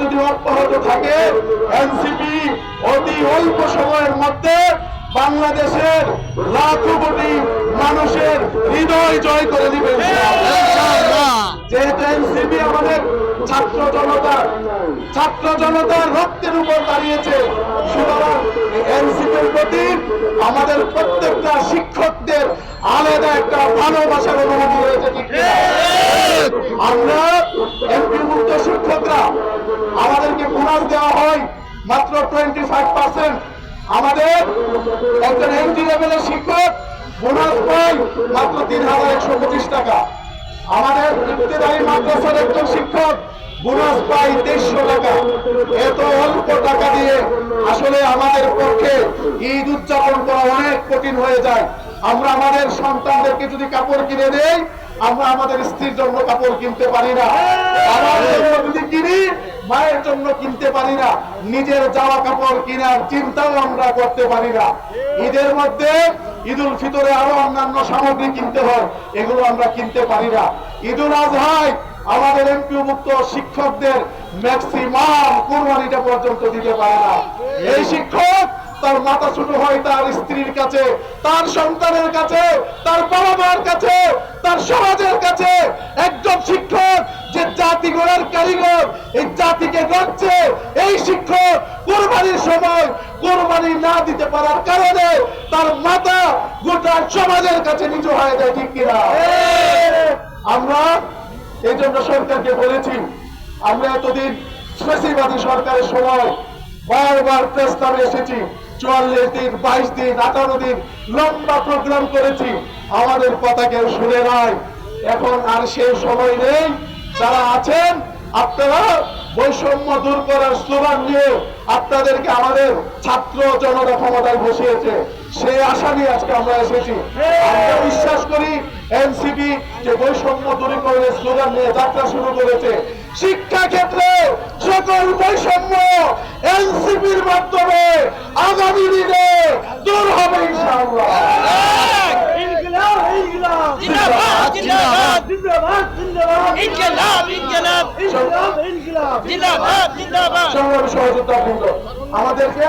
যদি অব্যাহত থাকে এনসিপি অতি অল্প সময়ের মধ্যে বাংলাদেশের লাখো কোটি মানুষের হৃদয় জয় করে দিবে। যেহেতু এনসিপি আমাদের ছাত্র জনতা ছাত্র জনতার রক্তের উপর দাঁড়িয়েছে সুতরাং এনসিপির প্রতি আমাদের প্রত্যেকটা শিক্ষকদের আলাদা একটা ভালোবাসার অনুভূতি রয়েছে। আমরা আমাদেরকে দেওয়া হয় মাত্র টোয়েন্টি ফাইভ পার্সেন্ট আমাদের একজন এমটি লেভেলের শিক্ষক বোনাস পায় মাত্র তিন হাজার একশো পঁচিশ টাকা। আমাদের ইবতেদায়ী মাদ্রাসার একজন শিক্ষক বোনাস পাই দেড়শো টাকা। এত অল্প টাকা দিয়ে আসলে আমাদের পক্ষে ঈদ উদযাপন করা অনেক কঠিন হয়ে যায়। আমরা আমাদের সন্তানদেরকে যদি কাপড় কিনে দেই, আমরা আমাদের স্ত্রীর জন্য কাপড় কিনতে পারি না। আমার জন্য যদি কিনি মায়ের জন্য কিনতে পারি না, নিজের জামা কাপড় কেনার চিন্তাও আমরা করতে পারি না। ঈদের মধ্যে ঈদুল ফিতরে আরও অন্যান্য সামগ্রী কিনতে হয়, এগুলো আমরা কিনতে পারি না। ঈদুল আজহায় আমাদের এমপি মুক্ত শিক্ষকদের ম্যাক্সিমাম কোরবানিটা পর্যন্ত দিতে পারে না। এই শিক্ষক তার মাথা ছোট হয় তার স্ত্রীর কাছে, তার সন্তানের কাছে, তার বাবা মার কাছে, তার সমাজের কাছে। একজন শিক্ষক যে জাতি গড়ার কারিগর, এই জাতিকে গড়ছে। এই শিক্ষক কোরবানির সময় কোরবানি না দিতে পারার কারণে তার মাথা গোটা সমাজের কাছে নিচু হয়ে যায়, ঠিক কিনা? আমরা এই জন্য সরকারকে বলেছি, আমরা এতদিন সরকারের সময় বারবার প্রস্তাবে এসেছি। চুয়াল্লিশ দিন, বাইশ দিন, আঠারো দিন লম্বা প্রোগ্রাম করেছি। আমাদের কথা কেউ শুনে নাই। এখন আর সেই সময় নেই। যারা আছেন, আপনারা বৈষম্য দূর করার স্লোগান নিয়ে আপনাদেরকে আমাদের ছাত্র জনতা ক্ষমতায় বসিয়েছে। সেই আশা নিয়ে আজকে আমরা এসেছি। আমরা বিশ্বাস করি এনসিপি যে বৈষম্য দূরীকরণের স্লোগান নিয়ে যাত্রা শুরু করেছে। শিক্ষা ক্ষেত্রে সকল বৈষম্য এনসিপির মাধ্যমে আমাদেরকে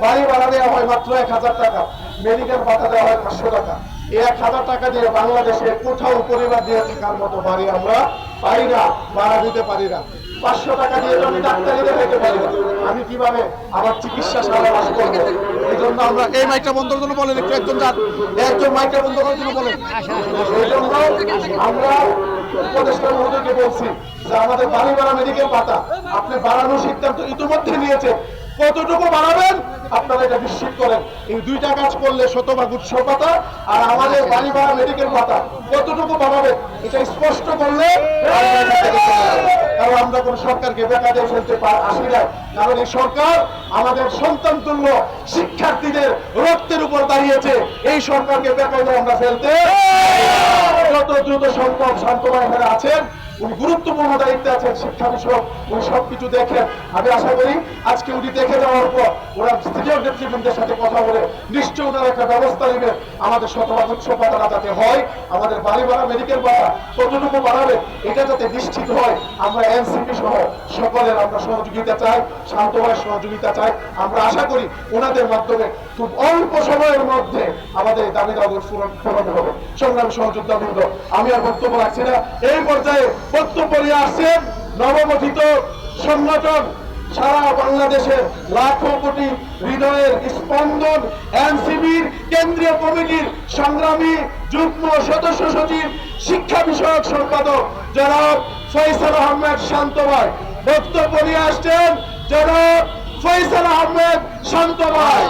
বাড়ি ভাড়া দেওয়া হয় মাত্র এক হাজার টাকা মেডিকেল ভাতা দেওয়া হয় পাঁচশো টাকা। এক হাজার টাকা দিয়ে বাংলাদেশে কোথাও পরিবার দিয়ে থাকার মতো বাড়ি আমরা পাই না ভাড়া দিতে পারি না। পাঁচশো টাকা দিয়ে আমি ডাক্তারি দেখাইতে পারি আমি কীভাবে আমার চিকিৎসা সারা জন্য আমরা আমাদের বাড়ি ভাড়া মেডিকেল পাতা, আপনি বাড়ানোর সিদ্ধান্ত ইতিমধ্যে নিয়েছে কতটুকু বাড়াবেন? আপনারা এটা নিশ্চিত করেন। এই দুইটা কাজ করলে শতভাগ উৎসব পাতা আর আমাদের বাড়ি ভাড়া মেডিকেল পাতা কতটুকু বাড়াবেন? এটা স্পষ্ট করলে কারণ আমরা কোন সরকারকে বেকা দিয়ে ফেলতে আসি না কারণ এই সরকার আমাদের সন্তান তুল্য শিক্ষার্থীদের রক্তের উপর দাঁড়িয়েছে। এই সরকারকে বেকায় আমরা ফেলতে যত দ্রুত সম্ভব শান্তমা এখানে আছেন। উনি গুরুত্বপূর্ণ দায়িত্বে আছেন, শিক্ষা বিষয়ক উনি সবকিছু দেখেন। আমি আশা করি আজকে উনি দেখে যাওয়ার পর ওরা সিনিয়র নেতৃবৃন্দের সাথে কথা বলে নিশ্চয় ওনারা একটা ব্যবস্থা নেবেন। আমাদের শতভাগ উৎসব পাতাটা যাতে হয়, আমাদের বাড়ি ভাড়া মেডিকেল পাতা কতটুকু বাড়াবে, এটা যাতে নিশ্চিত হয়, আমরা এনসিপি সহ সকলের আমরা সহযোগিতা চাই শান্তময় সহযোগিতা চাই। আমরা আশা করি ওনাদের মাধ্যমে খুব অল্প সময়ের মধ্যে আমাদের দাবি দাবি পূরণ হবে। সংগ্রামী সহযোদ্ধা বৃন্দ আমি আর বক্তব্য রাখছি না। এই পর্যায়ে বক্তব্য নিয়ে আসছেন নবগঠিত সংগঠন সারা বাংলাদেশের লাখো কোটি হৃদয়ের স্পন্দন এনসিবির কেন্দ্রীয় কমিটির সংগ্রামী যুগ্ম সদস্য সচিব, শিক্ষা বিষয়ক সম্পাদক জনাব ফৈসাল আহমেদ শান্ত ভাই বক্তব্য নিয়ে আসছেন জনাব ফৈসাল আহমেদ শান্ত ভাই